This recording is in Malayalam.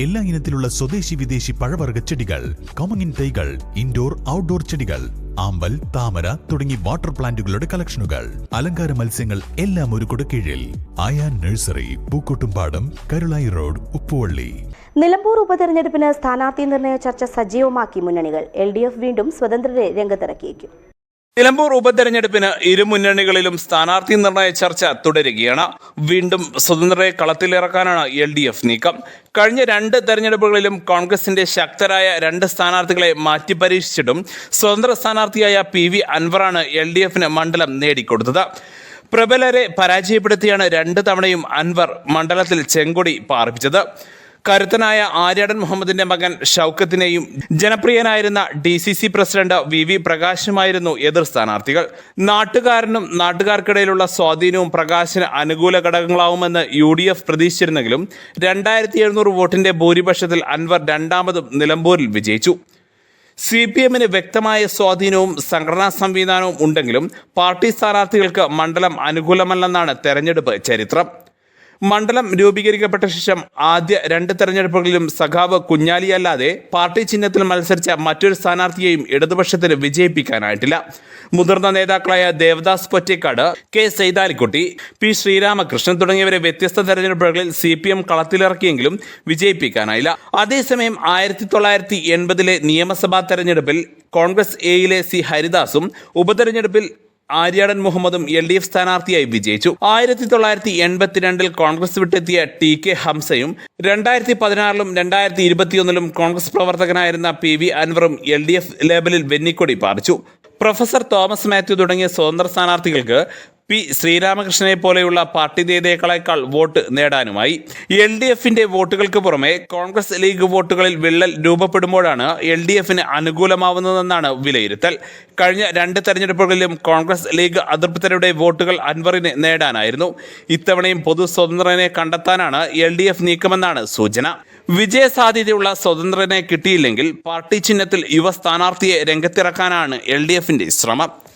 എല്ലാ ഇനത്തിലുള്ള സ്വദേശി വിദേശി പഴവർഗ ചെടികൾ കോമങ്ങിൻ തൈകൾ ഇൻഡോർ ഔട്ട്ഡോർ ചെടികൾ ആമ്പൽ താമര തുടങ്ങി വാട്ടർ പ്ലാന്റുകളുടെ കളക്ഷനുകൾ അലങ്കാര മത്സ്യങ്ങൾ എല്ലാം ഒരു കീഴിൽ ആയാൻ നഴ്സറി പൂക്കോട്ടുംപാടം കരുളായി റോഡ് ഉപ്പുവള്ളി. നിലമ്പൂർ ഉപതെരഞ്ഞെടുപ്പിന് സ്ഥാനാർത്ഥി നിർണയ ചർച്ച സജീവമാക്കി മുന്നണികൾ. എൽ വീണ്ടും സ്വതന്ത്രരെ രംഗത്തിറക്കിയേക്കും. നിലമ്പൂർ ഉപതെരഞ്ഞെടുപ്പിന് ഇരു മുന്നണികളിലും സ്ഥാനാർത്ഥി നിർണയ ചർച്ച തുടരുകയാണ്. വീണ്ടും സ്വതന്ത്രരെ കളത്തിലിറക്കാനാണ് എൽ ഡി എഫ് നീക്കം. കഴിഞ്ഞ രണ്ട് തെരഞ്ഞെടുപ്പുകളിലും കോൺഗ്രസിന്റെ ശക്തരായ രണ്ട് സ്ഥാനാർത്ഥികളെ മാറ്റി പരീക്ഷിച്ചിട്ടും സ്വതന്ത്ര സ്ഥാനാർത്ഥിയായ പി വി അൻവറാണ് എൽ ഡി എഫിന് മണ്ഡലം നേടിക്കൊടുത്തത്. പ്രബലരെ പരാജയപ്പെടുത്തിയാണ് രണ്ട് തവണയും അൻവർ മണ്ഡലത്തിൽ ചെങ്കൊടി പാർപ്പിച്ചത്. കരുത്തനായ ആര്യാടൻ മുഹമ്മദിന്റെ മകൻ ഷൗക്കത്തിനെയും ജനപ്രിയനായിരുന്ന D C C president V V പ്രകാശുമായിരുന്നു എതിർ സ്ഥാനാർത്ഥികൾ. നാട്ടുകാരനും നാട്ടുകാർക്കിടയിലുള്ള സ്വാധീനവും പ്രകാശിന് അനുകൂല ഘടകങ്ങളാവുമെന്ന് യു ഡി എഫ് പ്രതീക്ഷിച്ചിരുന്നെങ്കിലും രണ്ടായിരത്തി എഴുന്നൂറ് വോട്ടിന്റെ ഭൂരിപക്ഷത്തിൽ അൻവർ രണ്ടാമതും നിലമ്പൂരിൽ വിജയിച്ചു. സി പി എമ്മിന് വ്യക്തമായ സ്വാധീനവും സംഘടനാ സംവിധാനവും ഉണ്ടെങ്കിലും പാർട്ടി സ്ഥാനാർത്ഥികൾക്ക് മണ്ഡലം അനുകൂലമല്ലെന്നാണ് തെരഞ്ഞെടുപ്പ് ചരിത്രം. മണ്ഡലം രൂപീകരിക്കപ്പെട്ട ശേഷം ആദ്യ രണ്ട് തെരഞ്ഞെടുപ്പുകളിലും സഖാവ് കുഞ്ഞാലിയല്ലാതെ പാർട്ടി ചിഹ്നത്തിൽ മത്സരിച്ച മറ്റൊരു സ്ഥാനാർത്ഥിയെയും ഇടതുപക്ഷത്തിന് വിജയിപ്പിക്കാനായിട്ടില്ല. മുതിർന്ന നേതാക്കളായ ദേവദാസ് പൊറ്റേക്കാട് കെ സൈതാലിക്കുട്ടി പി ശ്രീരാമകൃഷ്ണൻ തുടങ്ങിയവരെ വ്യത്യസ്ത തെരഞ്ഞെടുപ്പുകളിൽ സി പി എം കളത്തിലിറക്കിയെങ്കിലും വിജയിപ്പിക്കാനായില്ല. അതേസമയം ആയിരത്തി തൊള്ളായിരത്തി എൺപതിലെ നിയമസഭാ തെരഞ്ഞെടുപ്പിൽ കോൺഗ്രസ് എയിലെ സി ഹരിദാസും ഉപതെരഞ്ഞെടുപ്പിൽ ആര്യാടൻ മുഹമ്മദും എൽ ഡി എഫ് സ്ഥാനാർത്ഥിയായി വിജയിച്ചു. ആയിരത്തി തൊള്ളായിരത്തി എൺപത്തിരണ്ടിൽ കോൺഗ്രസ് വിട്ടെത്തിയ ടി കെ ഹംസയും രണ്ടായിരത്തി പതിനാറിലും രണ്ടായിരത്തി ഇരുപത്തിയൊന്നിലും കോൺഗ്രസ് പ്രവർത്തകനായിരുന്ന പി വി അൻവറും എൽ ഡി എഫ് ലേബലിൽ വെന്നിക്കൊടി പാറിച്ചു. പ്രൊഫസർ തോമസ് മാത്യു തുടങ്ങിയ സ്വതന്ത്ര സ്ഥാനാർത്ഥികൾക്ക് പി ശ്രീരാമകൃഷ്ണനെ പോലെയുള്ള പാർട്ടി നേതാക്കളെക്കാൾ വോട്ട് നേടാനുമായി എൽ ഡി എഫിന്റെ വോട്ടുകൾക്ക് പുറമെ കോൺഗ്രസ് ലീഗ് വോട്ടുകളിൽ വിള്ളൽ രൂപപ്പെടുമ്പോഴാണ് എൽ ഡി എഫിന് അനുകൂലമാവുന്നതെന്നാണ് വിലയിരുത്തൽ. കഴിഞ്ഞ രണ്ട് തെരഞ്ഞെടുപ്പുകളിലും കോൺഗ്രസ് ലീഗ് അതൃപ്തരുടെ വോട്ടുകൾ അൻവറിന് നേടാനായിരുന്നു. ഇത്തവണയും പൊതു സ്വതന്ത്രനെ കണ്ടെത്താനാണ് എൽ ഡി എഫ് നീക്കമെന്നാണ് സൂചന. വിജയസാധ്യതയുള്ള സ്വതന്ത്രനെ കിട്ടിയില്ലെങ്കിൽ പാർട്ടി ചിഹ്നത്തിൽ യുവ സ്ഥാനാർത്ഥിയെ രംഗത്തിറക്കാനാണ് എൽ ഡി എഫിന്റെ ശ്രമം.